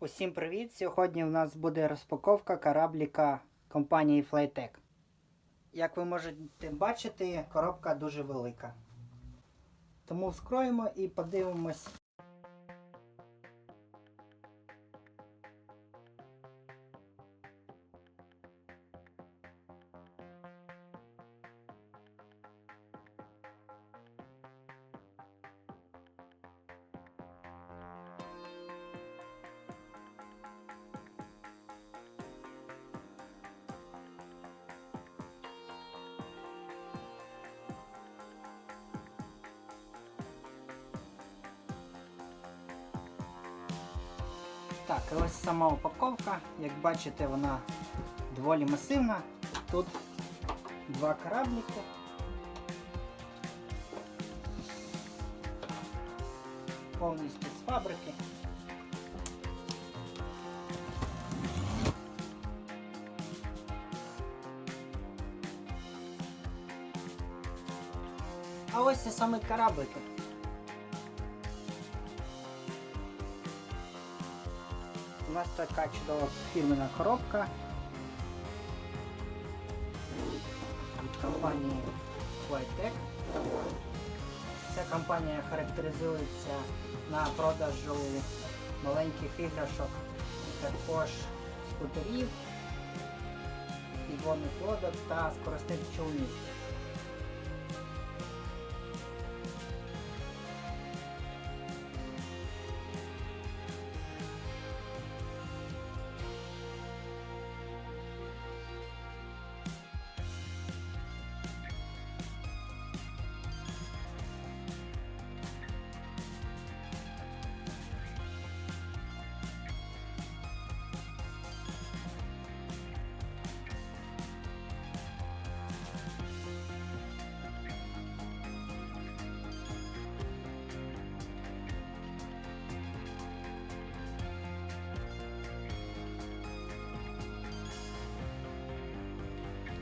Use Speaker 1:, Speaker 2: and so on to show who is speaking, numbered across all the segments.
Speaker 1: Усім привіт! Сьогодні у нас буде розпаковка корабліка компанії Flytech. Як ви можете бачити, коробка дуже велика. Тому вскроємо і подивимось. Так, ось сама упаковка. Як бачите, вона доволі масивна. Тут два корабліки. Повністю з фабрики. А ось і саме кораблики. Нас така чудова фірмена коробка від компанії Flytech. Ця компанія характеризується на продажу маленьких іграшок, також скутерів, підводних лодок та скоростних човнів.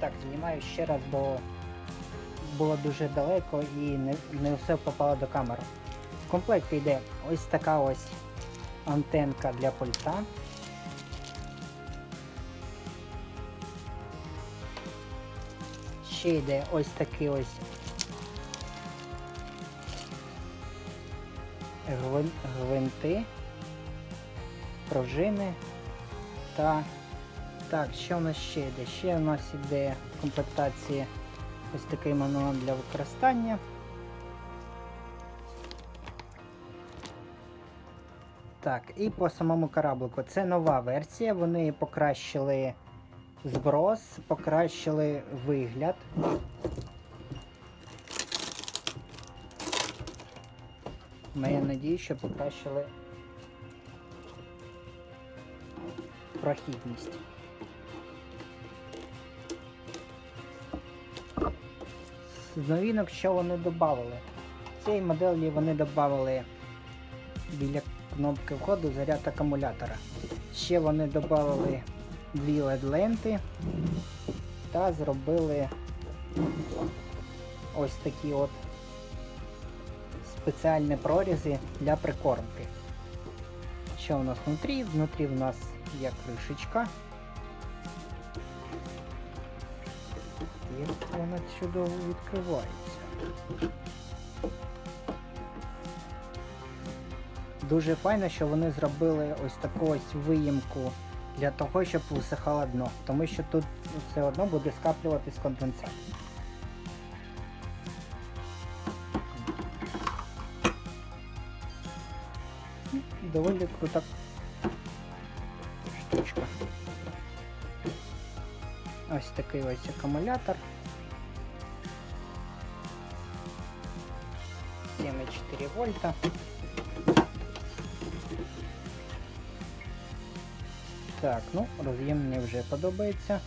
Speaker 1: Так, знімаю ще раз, бо було дуже далеко і не, не все попало до камери. В комплекті йде ось така ось антенка для пульта. Ще йде ось такий ось гвинти, пружини та так, що у нас ще йде? Ще у нас йде в комплектації ось такий мануал для використання. Так, і по самому кораблику. Це нова версія, вони покращили зброс, покращили вигляд. Маю надію, що покращили прохідність. З новинок, що вони додали? В цій моделі вони додали біля кнопки входу заряд акумулятора. Ще вони додали дві LED-ленти та зробили ось такі от спеціальні прорізи для прикормки. Що у нас внутрі? Внутрі в нас є кришечка. Вона чудово відкривається. Дуже файно, що вони зробили ось таку ось виїмку для того, щоб висихало дно, тому що тут все одно буде скаплюватись конденсат. Доволі крута штучка. Ось такий ось акумулятор. 7,4 вольта. Так, ну, роз'єм мені вже подобається.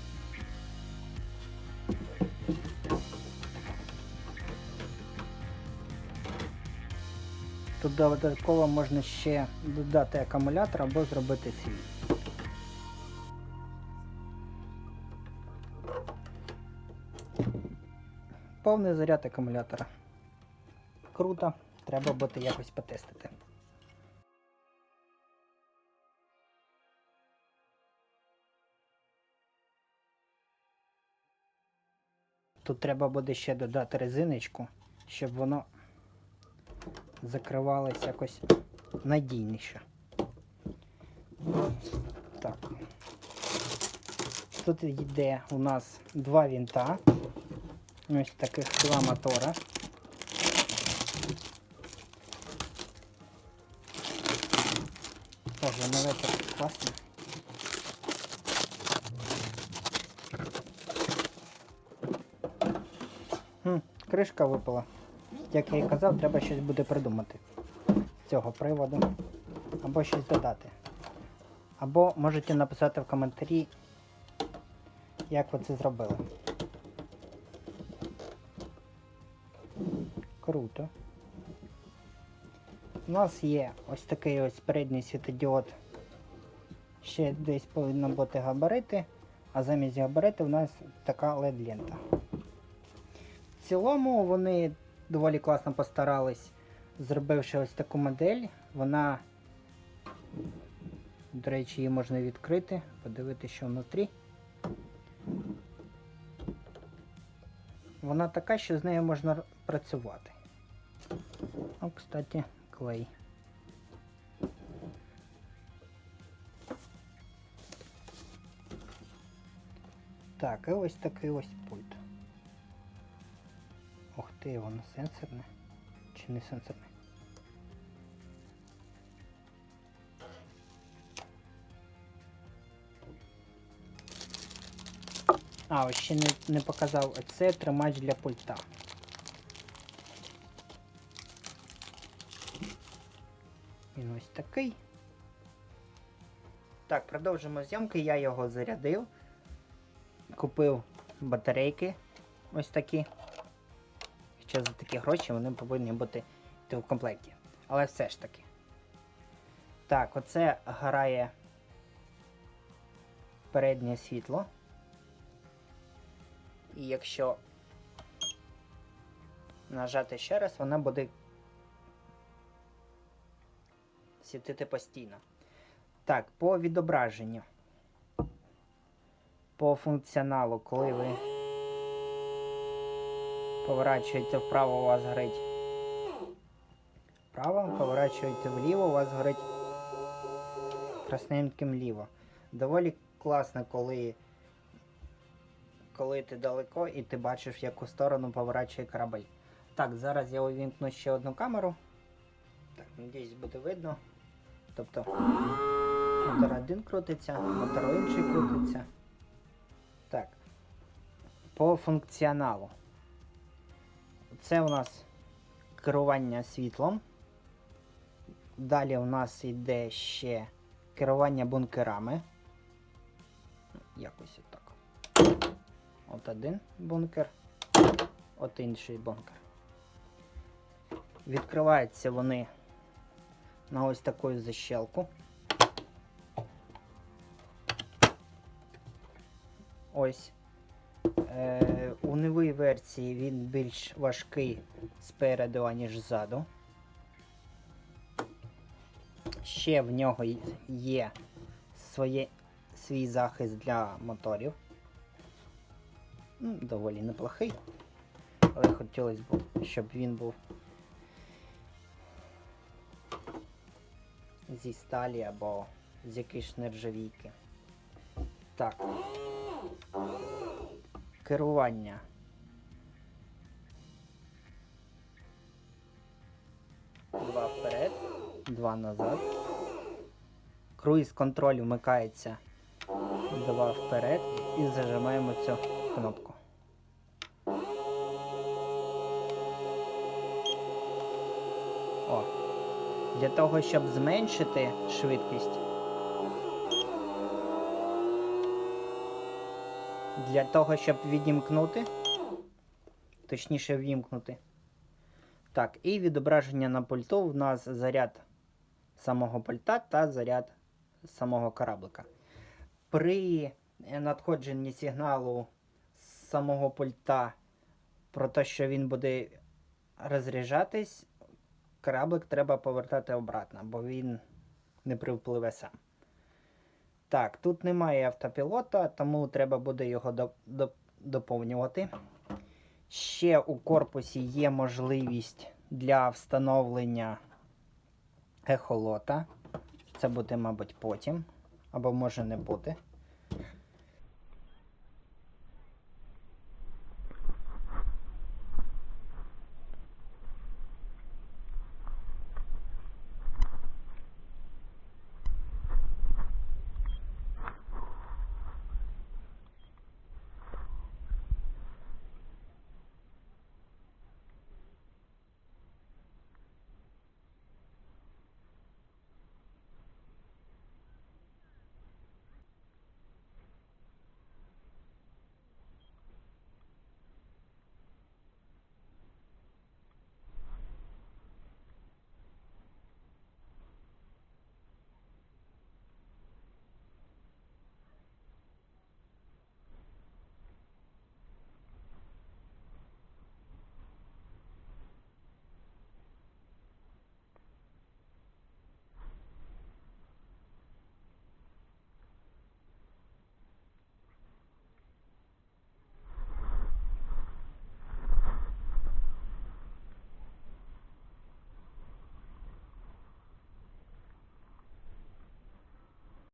Speaker 1: Тут додатково можна ще додати акумулятор або зробити свій. Повний заряд акумулятора круто, треба буде якось потестити. Тут треба буде ще додати резиночку, щоб воно закривалось якось надійніше. Так. Тут йде у нас два вінта. Ось таких два мотора. Боже, нове так класно. Хм, кришка випала. Як я і казав, треба щось буде придумати з цього приводу. Або щось додати. Або можете написати в коментарі, як ви це зробили. Круто. У нас є ось такий ось передній світодіод. Ще десь повинно бути габарити, а замість габарити у нас така LED-лента. В цілому вони доволі класно постарались, зробивши ось таку модель. Вона, до речі, її можна відкрити, подивитися, що внутрі. Вона така, що з нею можна працювати. О, кстати, клей. Так, і ось такий ось пульт. Ух ти, воно сенсорне. Чи не сенсорне? А, ось ще не, не показав. Це тримач для пульта. Він ось такий. Так, продовжимо зйомки. Я його зарядив. Купив батарейки ось такі. Хоча за такі гроші вони повинні бути йти в комплекті. Але все ж таки. Так, оце грає переднє світло. І якщо нажати ще раз, вона буде світити постійно. Так, по відображенню. По функціоналу, коли ви поворачуєте вправо, у вас горить вправо, поворачуєте вліво, у вас горить красненьким ліво. Доволі класно, коли, коли ти далеко і ти бачиш, в яку сторону поворачує корабель. Так, зараз я увімкну ще одну камеру. Так, надіюсь, буде видно. Тобто мотор один крутиться, мотор інший крутиться. Так. По функціоналу. Це у нас керування світлом. Далі у нас йде ще керування бункерами. Якось отак. От один бункер, от інший бункер. Відкриваються вони на ось таку защелку. Ось. Е, у новій версії він більш важкий спереду, аніж ззаду. Ще в нього є своє, свій захист для моторів. Ну, доволі неплохий. Але хотілося б, щоб він був зі сталі або з якоїсь нержавійки. Так. Керування. Два вперед, два назад. Круїз контроль вмикається. Два вперед і зажимаємо цю кнопку. Для того, щоб зменшити швидкість. Для того, щоб відімкнути. Точніше вімкнути. Так, і відображення на пульту в нас заряд самого пульта та заряд самого кораблика. При надходженні сигналу з самого пульта про те, що він буде розряджатись, кораблик треба повертати обратно, бо він не привпливе сам. Так, тут немає автопілота, тому треба буде його доп- доп- доповнювати. Ще у корпусі є можливість для встановлення ехолота. Це буде, мабуть, потім, або може не бути.